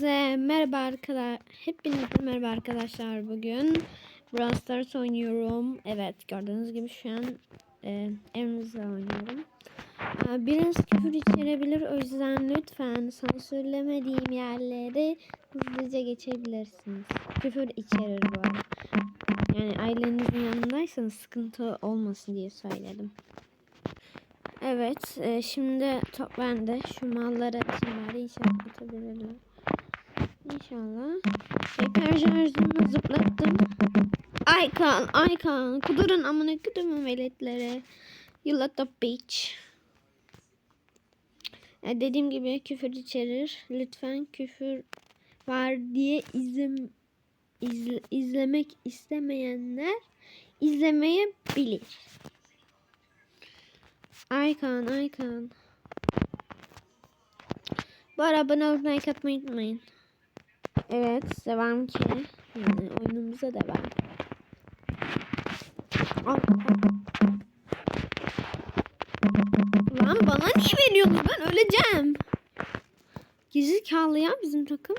Hepinize merhaba arkadaşlar. Hepinize merhaba arkadaşlar. Bugün Brawl Stars oynuyorum. Evet gördüğünüz gibi şu an e, evimizde oynuyorum. E, biraz küfür içerebilir. O yüzden lütfen sansürlemediğim yerleri hızlıca geçebilirsiniz. Küfür içerir bu arada. Yani ailenizin yanındaysanız sıkıntı olmasın diye söyledim. Evet, e, şimdi top bende. Şu malları atayım bari inşallah atabilirler. İnşallah. Hiper şarjını zıplattım. Aykan, Aykan. Kudurun amına kudumun veletlere. Lot of bitch. E, dediğim gibi küfür içerir. Lütfen küfür var diye izim, izle, izlemek istemeyenler izlemeyebilir. Aykan, Aykan. Bu olup like atmayı unutmayın. Evet, devam ki. Yani oyunumuza devam. Al. Lan bana niye veriyorsunuz? Ben öleceğim. Gizli ya bizim takım.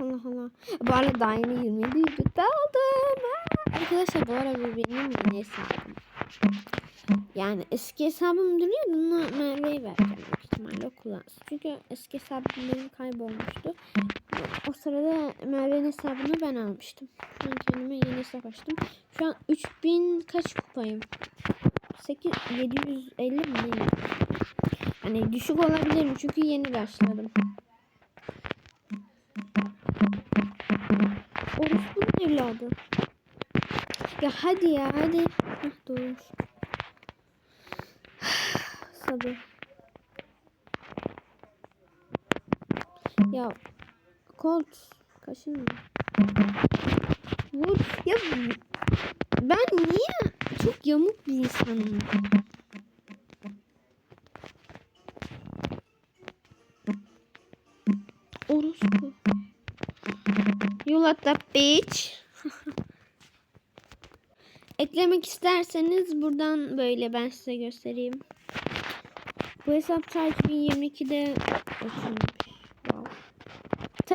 Allah Allah. Bu arada daha yeni 27 yüzükte aldım. Ha. Arkadaşlar bu arada benim yeni hesabım. Yani eski hesabım duruyor. Bunu Merve'ye vereceğim büyük ihtimalle kullansın. Çünkü eski hesabım benim kaybolmuştu. Sırada Merve'nin hesabını ben almıştım. Şu an kendime yeni hesap açtım. Şu an 3000 kaç kupayım? 8 750 mi? Hani düşük olabilirim çünkü yeni başladım. Orospu'nun evladı. Ya hadi ya hadi. Hah doğmuş. Sabır. Ya Colt kaşınma. Vur. Ya ben niye çok yamuk bir insanım? Orospu. You lot the. Eklemek isterseniz buradan böyle ben size göstereyim. Bu hesap ta 2022'de açılmış.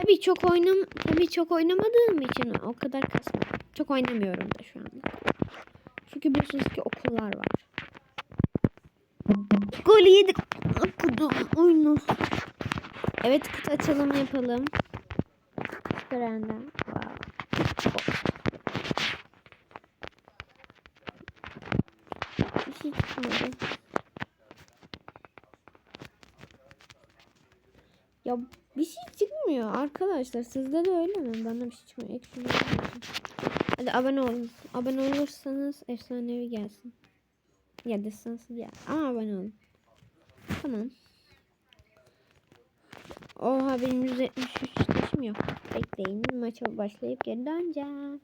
Tabii çok oynam tabii çok oynamadığım için o kadar kasma. Çok oynamıyorum da şu anda. Çünkü biliyorsunuz ki okullar var. Gol yedik. Okudum oyunu. Evet kutu açılımı yapalım. Süperenden. Wow. Bir şey çıkmadı. Ya bir şey çıkmıyor arkadaşlar. Sizde de öyle mi? Bana bir şey çıkmıyor. Ekşi Hadi abone olun. Abone olursanız efsanevi gelsin. Ya destansı ya. Ama abone olun. Tamam. Oha benim 173 taşım yok. Bekleyin. Maça başlayıp geri döneceğim.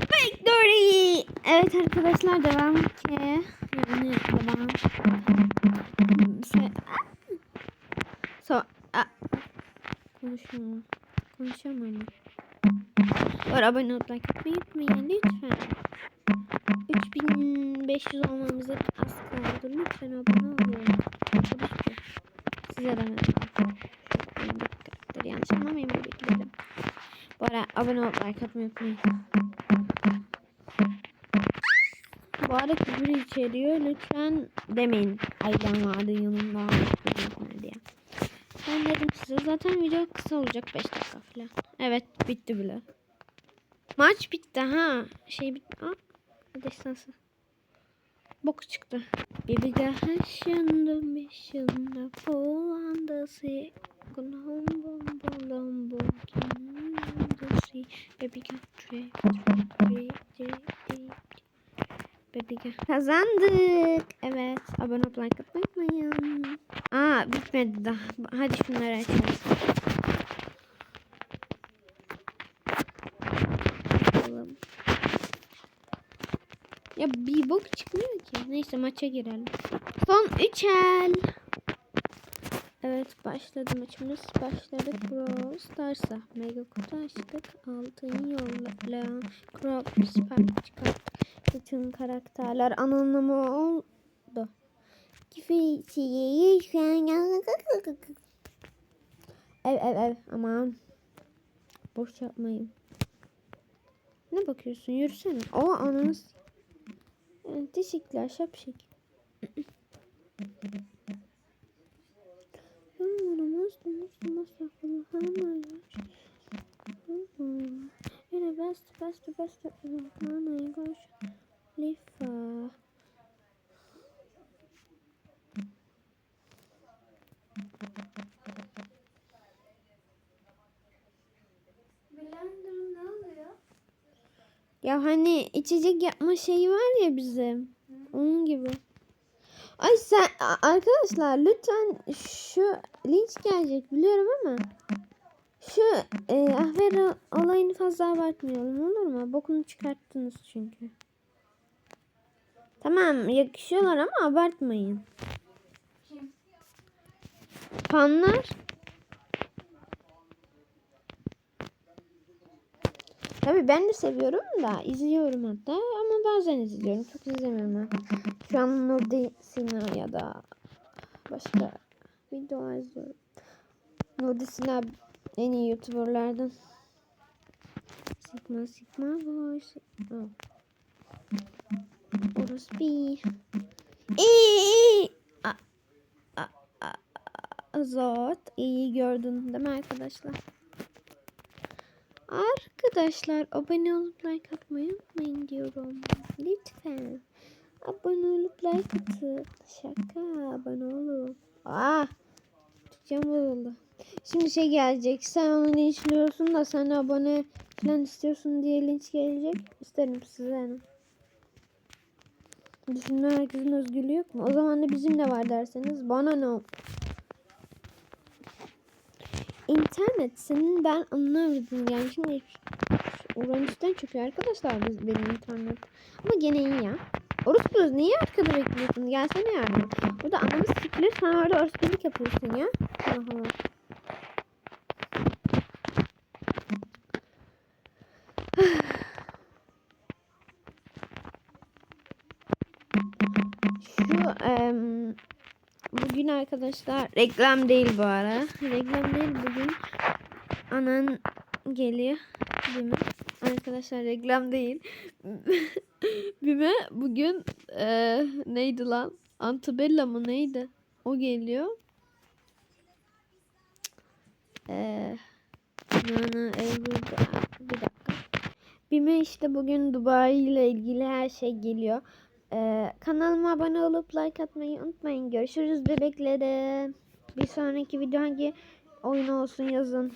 Victory! Evet arkadaşlar devam ki. Yani devam. Se so a konuşuyor. Konuşamam. Var abone olup like atmayı unutmayın lütfen. 3500 olmamıza az kaldı. Lütfen abone olun. Size de merhaba. Yanlış anlamayın buradakileri. Bu ara abone olup like atmayı unutmayın. Bu arada küfür içeriyor. Lütfen demeyin. Ailem vardı yanımda. Ben dedim size zaten video kısa olacak 5 dakika falan. Evet bitti bile. Maç bitti ha. Şey bitti. Aa, destansı. Bok çıktı. The full on the sea. Gonna home bom bom bom bom the sea. Baby got Baby got kazandık. Evet. Abone atmayı unutmayın. Aa bitmedi daha. Hadi şunları açalım. Bakalım. Ya bir bok çıkmıyor ki. Neyse maça girelim. Son 3 el. Evet başladı maçımız. Başladık Brawl Stars'a. Mega kutu açtık. Altın yolla. Crop Spike çıkarttık. Bütün karakterler anlamı oldu. Kifisiyi şu an Ev ev ev aman. Boş yapmayın. Ne bakıyorsun? Yürüsene. O. Evet, teşekkürler şapşik. Yine best best best. Lifa. Ya hani içecek yapma şeyi var ya bizim. Onun gibi. Ay sen arkadaşlar lütfen şu linç gelecek biliyorum ama şu e, Ahver olayını fazla abartmayalım olur mu? Bokunu çıkarttınız çünkü. Tamam yakışıyorlar ama abartmayın. Fanlar. Tabii ben de seviyorum da izliyorum hatta ama bazen izliyorum. Çok izlemiyorum. Şu an Nurdi Sina ya da başka videolar izliyorum. Nurdi Sina en iyi youtuberlardan. Sigma Sigma. Oh. Orası bir. İyi. Azot. iyi gördün değil mi arkadaşlar? Arkadaşlar abone olup like atmayı unutmayın diyorum. Lütfen. Abone olup like atın. Şaka abone olun. Ah. Türkçem bozuldu. Şimdi şey gelecek. Sen onu linçliyorsun da sen abone falan istiyorsun diye linç gelecek. İsterim size. Düşünme herkesin özgürlüğü yok mu? O zaman da bizim de var derseniz bana ne ol- İnternet senin ben anlamadım yani şimdi Uranüs'ten çıkıyor arkadaşlar biz, benim internet. Ama gene iyi ya. Orospuz niye arkada bekliyorsun? Gelsene yani. Burada anamız sikilir sen orada orospuluk yapıyorsun ya. Allah Allah. Arkadaşlar reklam değil bu ara. Reklam değil bugün anan geliyor değil? Arkadaşlar reklam değil. Bime bugün e, neydi lan? Antebella mı neydi? O geliyor. Eee Ebru'da bir dakika. Bime işte bugün Dubai ile ilgili her şey geliyor. Ee, kanalıma abone olup like atmayı unutmayın. Görüşürüz bebeklerim. Bir sonraki video hangi oyun olsun yazın.